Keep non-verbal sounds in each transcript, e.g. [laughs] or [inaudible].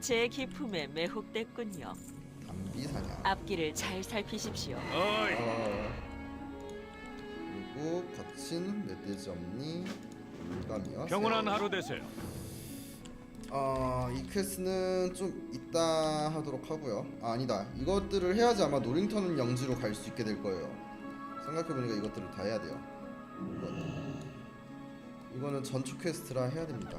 제 기품에 매혹됐군요. 담비 사냥. 앞길을 잘 살피십시오. 어이, 어, 그리고 거친 멧돼지 없니 물감이요. 평온한 새우. 하루 되세요. 어, 이 퀘스트는 좀 이따 하도록 하고요. 아, 아니다. 이것들을 해야지 아마 노링턴 영지로 갈 수 있게 될 거예요. 생각해보니까 이것들을 다 해야 돼요. 이거는, 이거는 전투 퀘스트라 해야 됩니다.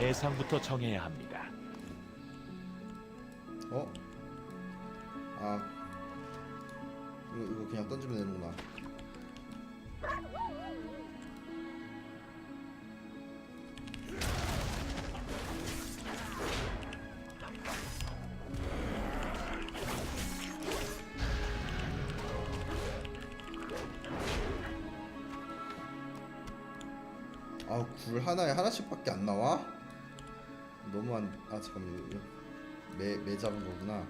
대상부터 정해야 합니다. 어? 아 이거 이거 그냥 던지면 되는구나. 아 굴 하나에 하나씩밖에 안 나와? 너무한 아 잠깐만 이거 매, 매 잡은 거구나.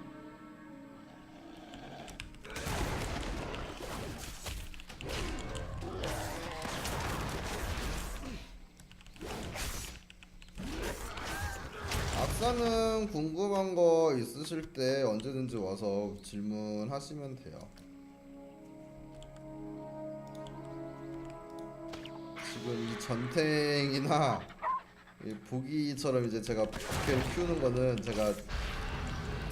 악사는 궁금한 거 있으실 때 언제든지 와서 질문하시면 돼요. 지금 이 전탱이나 이 보기처럼 이제 제가 부캐를 키우는 거는 제가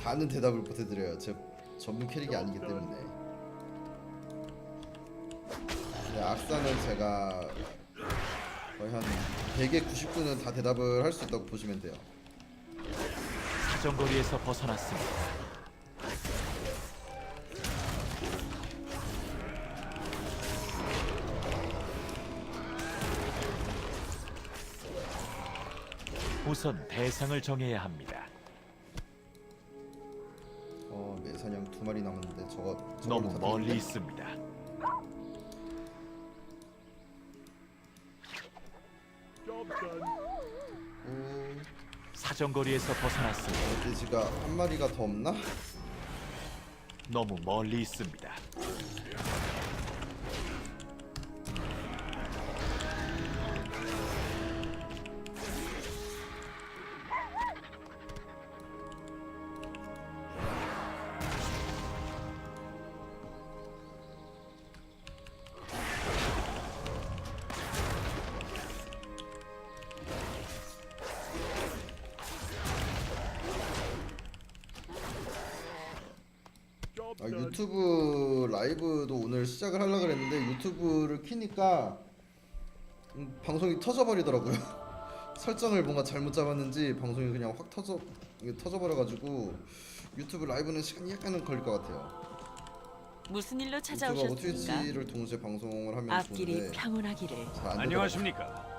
다는 대답을 못 해드려요. 제 전문 캐릭이 아니기 때문에. 근데 악사는 제가 거의 한 100에 99는 다 대답을 할 수 있다고 보시면 돼요. 사정거리에서 벗어났습니다. 우선 대상을 정해야 합니다. 어, 매사냥 두 마리 남았는데 저거 저걸로 너무 다 멀리 되는데? 있습니다. 오, 사정거리에서 벗어났습니다. 돼지가 한 마리가 더 없나? 너무 멀리 있습니다. 유튜브 라이브도 오늘 시작을 하려고 그랬는데 유튜브를 키니까 음, 방송이 터져버리더라고요. [laughs] 설정을 뭔가 잘못 잡았는지 방송이 그냥 확 터져 이게 터져버려가지고 유튜브 라이브는 시간이 약간은 걸릴 것 같아요. 무슨 일로 유튜브하고 찾아오셨습니까? 트위치를 동시에 방송을 하면 앞길이 좋은데 평온하기를. 잘안 되더라고요. 안녕하십니까?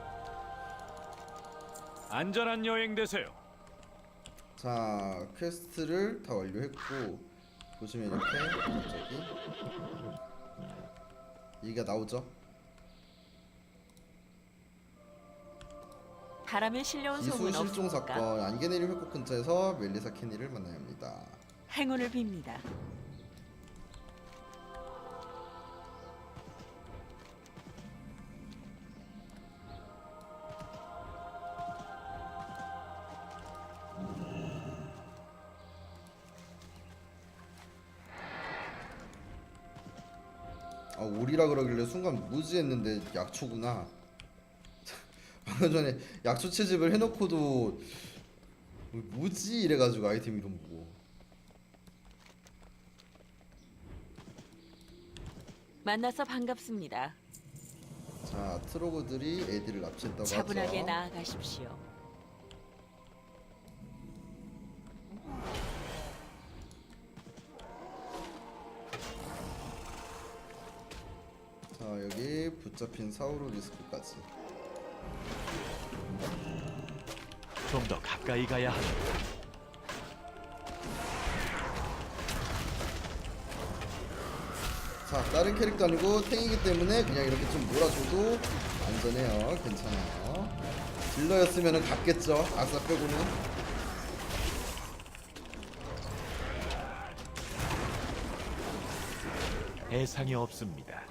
안전한 여행 되세요. 자 퀘스트를 다 완료했고 보시면 이렇게 갑자기 얘기가 나오죠. 바람에 실려온 소문 실종 없습니까? 사건 안개내리 회국 근처에서 멜리사 캐니를 만나야 합니다. 행운을 빕니다. 아 오리라 그러길래 순간 무지했는데 약초구나. [laughs] 방금 전에 약초 채집을 해놓고도 뭐지 이래가지고 아이템 이름 보고 만나서 반갑습니다. 자 트로그들이 애들을 납치했다고 차분하게 하죠. 나아가십시오. 자 여기 붙잡힌 사우루 리스크까지. 좀 더 가까이 가야 합니다. 자 다른 캐릭터 아니고 탱이기 때문에 그냥 이렇게 좀 몰아줘도 안전해요 괜찮아요 딜러였으면은 갔겠죠 아싸 빼고는 대상이 없습니다.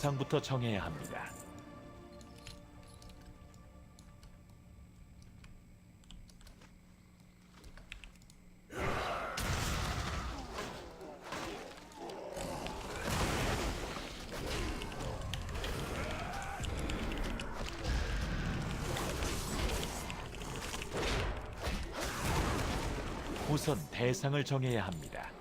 대상부터 정해야 합니다. 우선 대상을 정해야 합니다.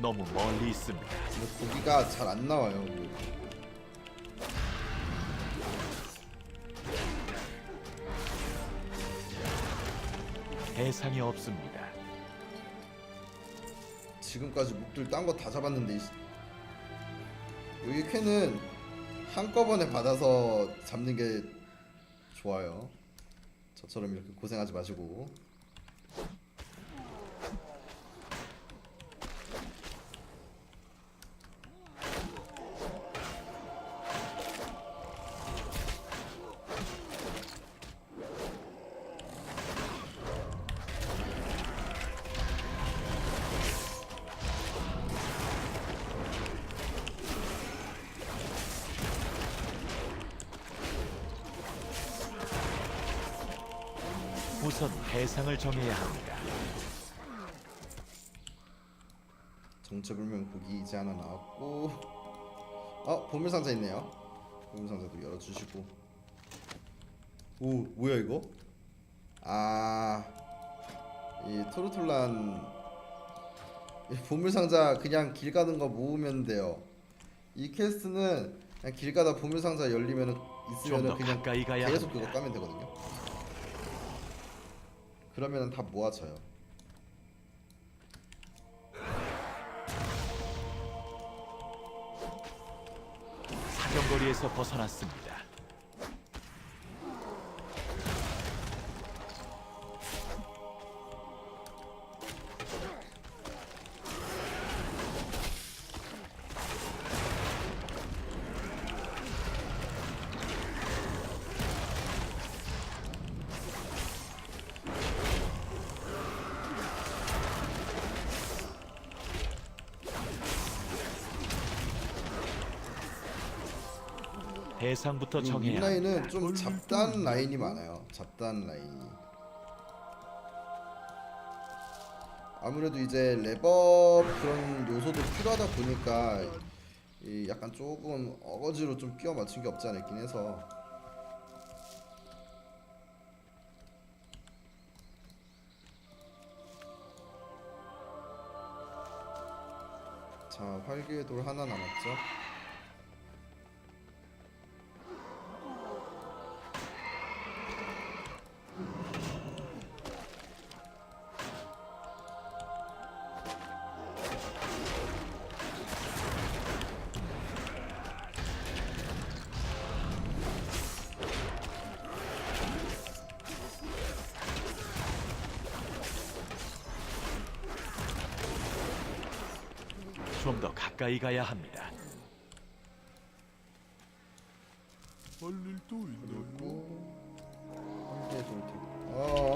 너무 멀리 있습니다. 근데 고기가 잘 안 나와요 이거. 대상이 없습니다. 지금까지 목들 딴 거 다 잡았는데 이- 여기 캔은 한꺼번에 받아서 잡는 게 좋아요. 저처럼 이렇게 고생하지 마시고. 우선 대상을 정해야 합니다. 정체불명 고기 이제 하나 나왔고 어 보물상자 있네요. 보물상자도 열어주시고. 오 뭐야 이거? 아이 토르톨란 이 보물상자 그냥 길 가는 거 모으면 돼요. 이 퀘스트는 그냥 길 가다 보물상자 열리면은 좀 있으면은 더 그냥 가까이 가야 계속 합니다. 그거 까면 되거든요 그러면은 다 모아져요 사정거리에서 벗어났습니다. 대상부터 이 정해야. 윗라인은 좀 잡단 라인이 많아요. 잡단 라인이. 아무래도 이제 랩업 그런 요소도 필요하다 보니까 이 약간 조금 어거지로 좀 끼워 맞춘 게 없지 않아 있긴 해서 자 활기의 돌 하나 남았죠. 좀 더 가까이 가야 합니다. 그리고 한개 돌. 어. 어.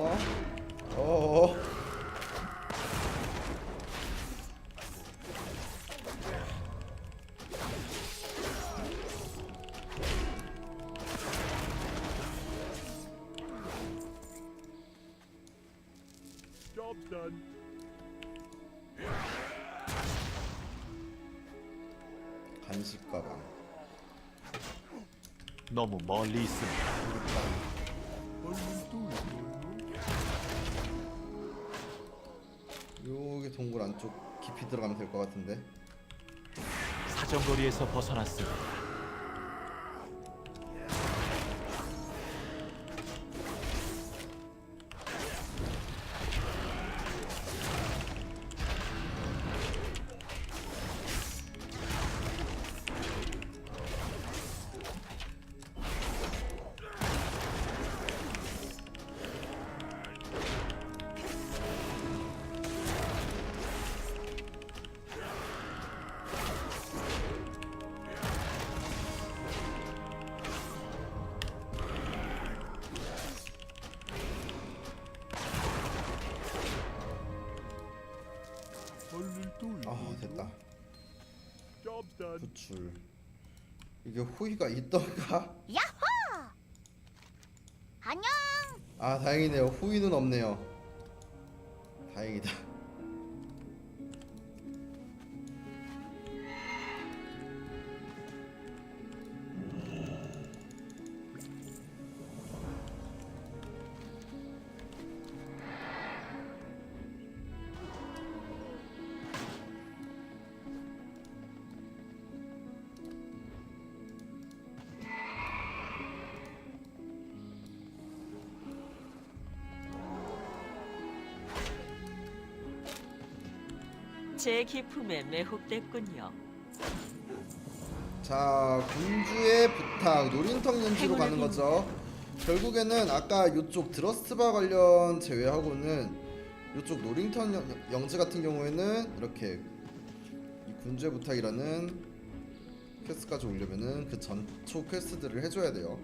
너무 멀리 있습니다. 여기 동굴 안쪽 깊이 들어가면 될 것 같은데. 사정거리에서 벗어났습니다. 구출. 이게 호의가 있던가? 야호! 안녕. 아 다행이네요. 호의는 없네요. 다행이다. 제 기품에 매혹됐군요. 자 군주의 부탁 노린턱 연지로 가는 거죠. 결국에는 아까 요쪽 드러스트바 관련 제외하고는 요쪽 노링턴 영- 영지 같은 경우에는 이렇게 이 군주의 부탁이라는 퀘스트까지 오려면은 그 전초 퀘스트들을 해줘야 돼요.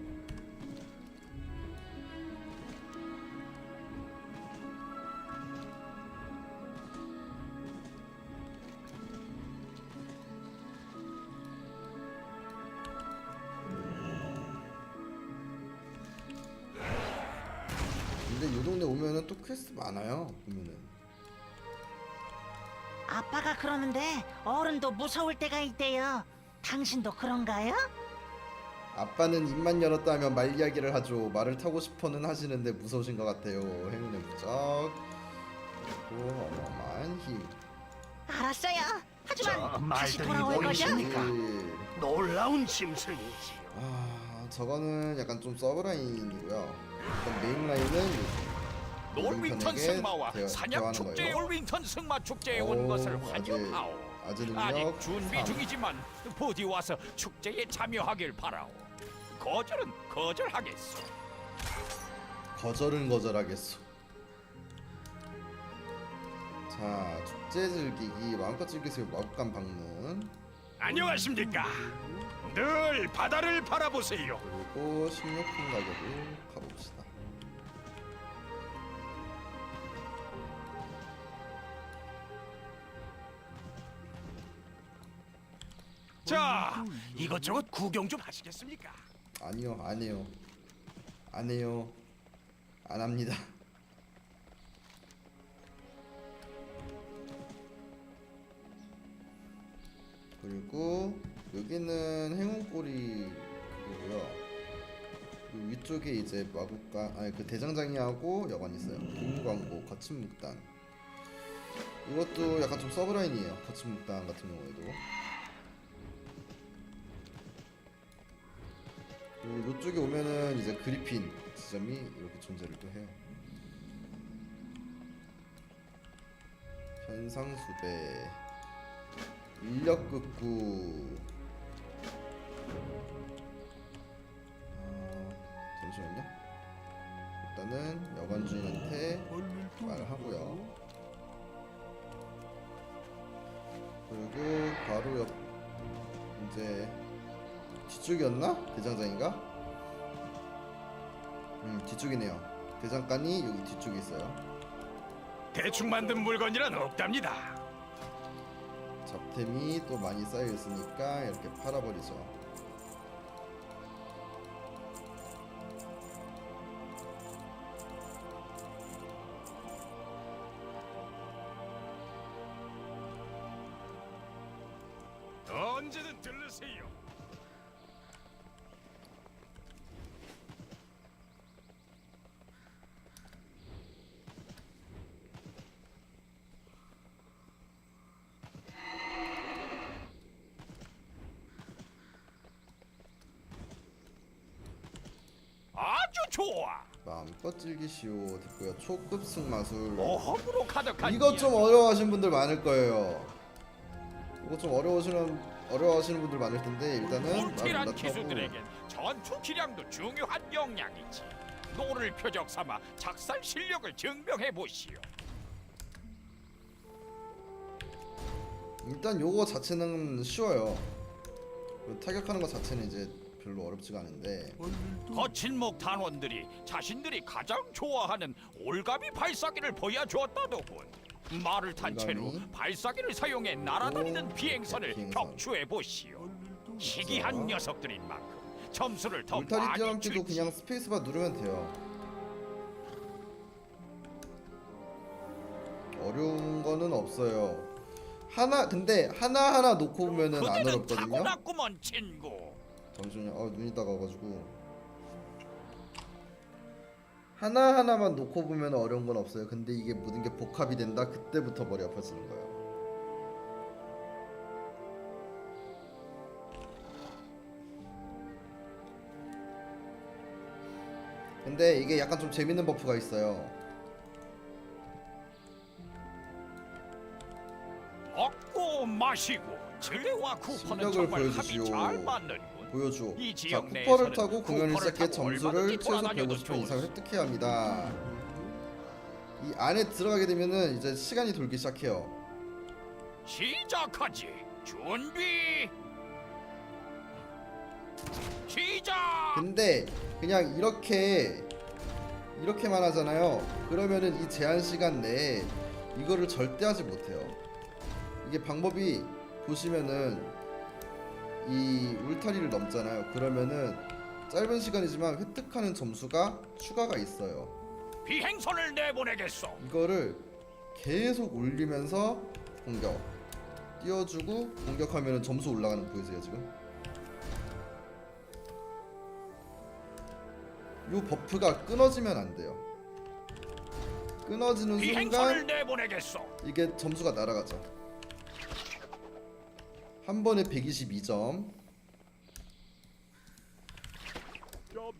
오면은 또 퀘스트 많아요. 보면은 아빠가 그러는데 어른도 무서울 때가 있대요. 당신도 그런가요? 아빠는 입만 열었다 하면 말 이야기를 하죠. 말을 타고 싶어는 하시는데 무서우신 것 같아요. 행운의 부적 그리고 어마어마한 힘. 알았어요. 저 하지만 다시 말들이 돌아올 거죠? 보이십니까? 예. 놀라운 짐승이지요. 아 저거는 약간 좀 서브 라인이고요. 일단 메인 라인은 놀윙턴 링턴에게 승마와 대화- 사냥 대화하는 축제 거예요. 놀윙턴 승마 축제에 온 오, 것을 환영하오. 아재 능력 아직 준비 삼. 중이지만 부디 와서 축제에 참여하길 바라오. 거절은 거절하겠소. 거절은 거절하겠소. 자 축제 즐기기 마음껏 즐기세요 마법관 방문 안녕하십니까. 늘 바다를 바라보세요. 그리고 식료품 가격을 가봅시다. 자, 이것저것 구경 좀 하시겠습니까? 아니요 안 해요 안 해요 안 합니다. 그리고 여기는 행운꼬리 그거고요. 그 위쪽에 이제 마국간 아니 그 대장장이하고 여관 있어요. 김광고 거친 묵단. 이것도 약간 좀 서브라인이에요. 거친 묵단 같은 경우에도. 이쪽에 오면은 이제 그리핀 지점이 이렇게 존재를 또 해요. 현상수배 인력극구 아 잠시만요. 일단은 여관 주인한테 말을 하고요. 그리고 바로 옆 이제 뒤쪽이었나? 대장장인가? 음 뒤쪽이네요. 대장간이 여기 뒤쪽에 있어요. 대충 만든 물건이란 없답니다. 잡템이 또 많이 쌓여 있으니까 이렇게 팔아버리죠. 좋아. 마음껏 즐기시오 됐고요 초급 승마술 모험으로 가득한 이것 좀 이야기. 어려워하시는 분들 많을 거예요 이거 좀 어려워하시는 어려워하시는 분들 많을 텐데 일단은 마음껏 기수들에겐 전투 기량도 중요한 역량이지. 노를 표적 삼아 작살 실력을 증명해 보시오. 일단 요거 자체는 쉬워요 그 타격하는 거 자체는 이제 별로 어렵지가 않은데 거친 목 단원들이 자신들이 가장 좋아하는 올가미 발사기를 보여주었다더군. 말을 탄 채로 올가미? 발사기를 사용해 날아다니는 오, 비행선을 비행선. 격추해 보시오. 희귀한 녀석들인 만큼 점수를 더 울타리 많이 뛰어넘기도 주지. 그냥 스페이스바 누르면 돼요 어려운 거는 없어요 하나 근데 하나하나 놓고 보면은 안 그대는 어렵거든요 타고났구먼 친구. 잠시만요. 아 눈이 따가가지고 하나 하나만 놓고 보면 어려운 건 없어요. 근데 이게 모든 게 복합이 된다. 그때부터 머리 아파지는 거예요. 근데 이게 약간 좀 재밌는 버프가 있어요. 먹고 마시고 즐레와 쿠퍼는 실력을 정말 보여주시오. 합이 잘 맞는 군. 보여줘. 이 자, 쿠퍼를 타고 공연을 시작해 점수를 최소 돌아다녀도 150점 좋을 이상 수. 획득해야 합니다. 이 안에 들어가게 되면은 이제 시간이 돌기 시작해요. 시작하지. 준비. 시작. 근데 그냥 이렇게 이렇게만 하잖아요. 그러면은 이 제한 시간 내에 이거를 절대 하지 못해요. 이게 방법이 보시면은 이 울타리를 넘잖아요. 그러면은 짧은 시간이지만 획득하는 점수가 추가가 있어요. 비행선을 내보내겠소. 이거를 계속 올리면서 공격 띄워주고 공격하면 점수 올라가는 거 보이세요 지금? 요 버프가 끊어지면 안 돼요 끊어지는 비행선을 순간 내보내겠소. 이게 점수가 날아가죠 한 번에 122점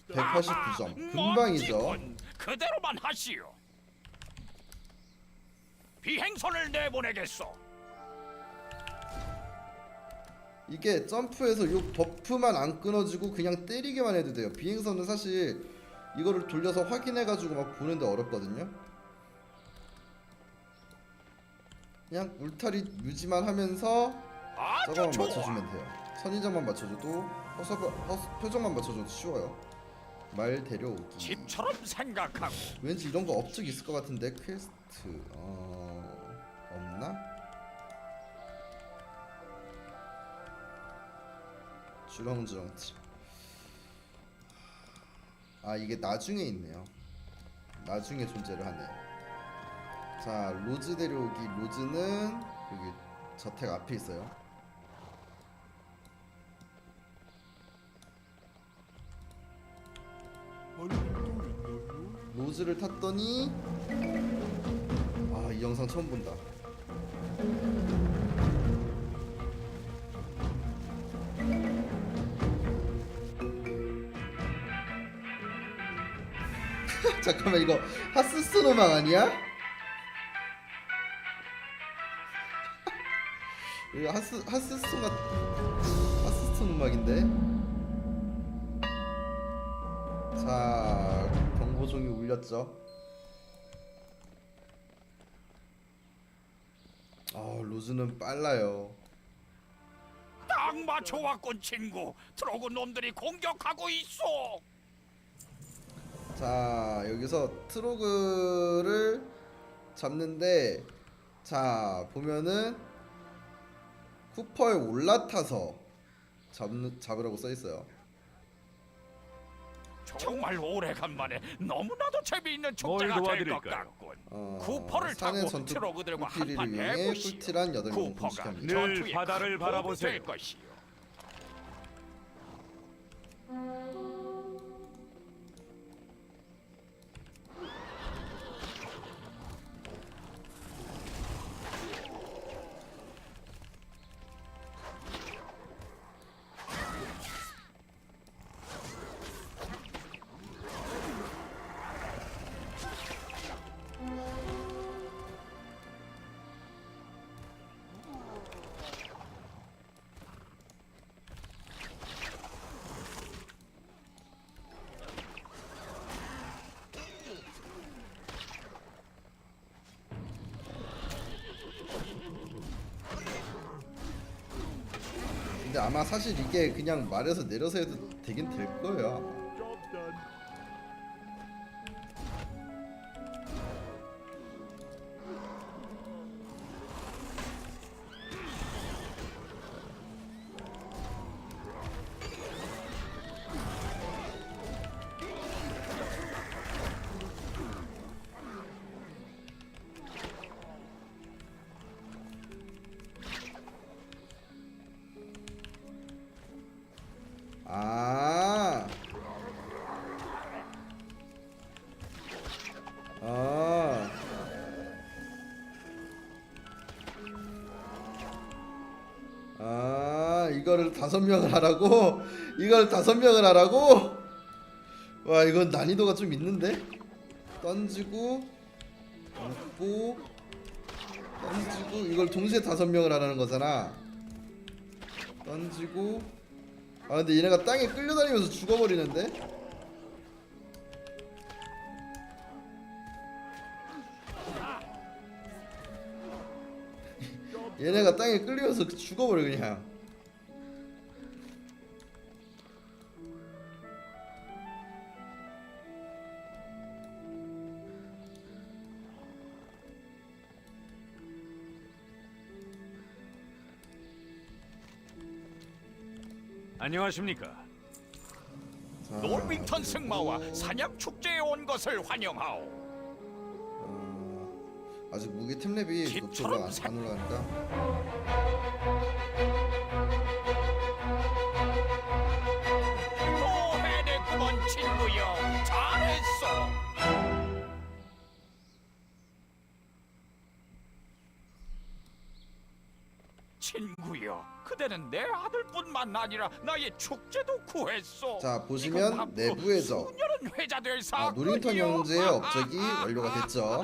189점 금방이죠 멋지군. 그대로만 하시오. 비행선을 내보내겠소. 이게 점프해서 요 버프만 안 끊어지고 그냥 때리기만 해도 돼요. 비행선은 사실 이거를 돌려서 확인해가지고 막 보는데 어렵거든요. 그냥 울타리 유지만 하면서 저거만. 맞춰주면 돼요. 선인장만 맞춰줘도 허서, 허, 표정만 맞춰줘도 쉬워요. 말 데려오기. 집처럼 생각하고 왠지 이런 거 업적 있을 것 같은데 퀘스트 어 없나? 주렁주렁 집. 아 이게 나중에 있네요. 나중에 존재를 하네요. 자 로즈 데려오기 로즈는 여기 저택 앞에 있어요. 로즈를 탔더니 아 이 영상 처음 본다. [laughs] 잠깐만 이거 하스스톤 음악 아니야? [laughs] 이거 하스 하스스톤 같 하스스톤 음악인데? 자 경보종이 울렸죠 아 로즈는 빨라요 딱 맞춰왔군 친구. 트로그 놈들이 공격하고 있어. 자 여기서 트로그를 잡는데 자 보면은 쿠퍼에 올라타서 잡는 잡으라고 써 있어요. 정말 오래간만에 너무나도 재미있는 뭘 축제가 될 것 도와드릴까요? 같군. 어, 쿠퍼를 타고 전투 트로그들과 한판 해보시오. 꿀티란 여덟 명 쿠퍼가 공식합니다. 늘 전투에 바다를 큰 도움이 바라보세요. 될. 근데 아마 사실 이게 그냥 말에서 내려서 해도 되긴 될 거예요. 아, 이거를 다섯 명을 하라고? 이걸 다섯 명을 하라고? 와, 이건 난이도가 좀 있는데? 던지고, 얹고, 던지고, 이걸 동시에 다섯 명을 하라는 거잖아. 던지고, 아 근데 얘네가 땅에 끌려다니면서 죽어버리는데? 얘네가 땅에 끌리면서 죽어버려 그냥 안녕하십니까? 자, 놀밍턴 승마와 사냥 축제에 온 것을 환영하오. 어, 아직 무기 템랩이 집처럼 녹초가 사- 안 올라가니까 또 해냈구먼 친구여. 잘했어. 친구여, 그대는 내 아들 뿐만 아니라 나의 축제도 구했소. 자 보시면 내부에서 아. 노린턴 형제의 업적이 완료가 됐죠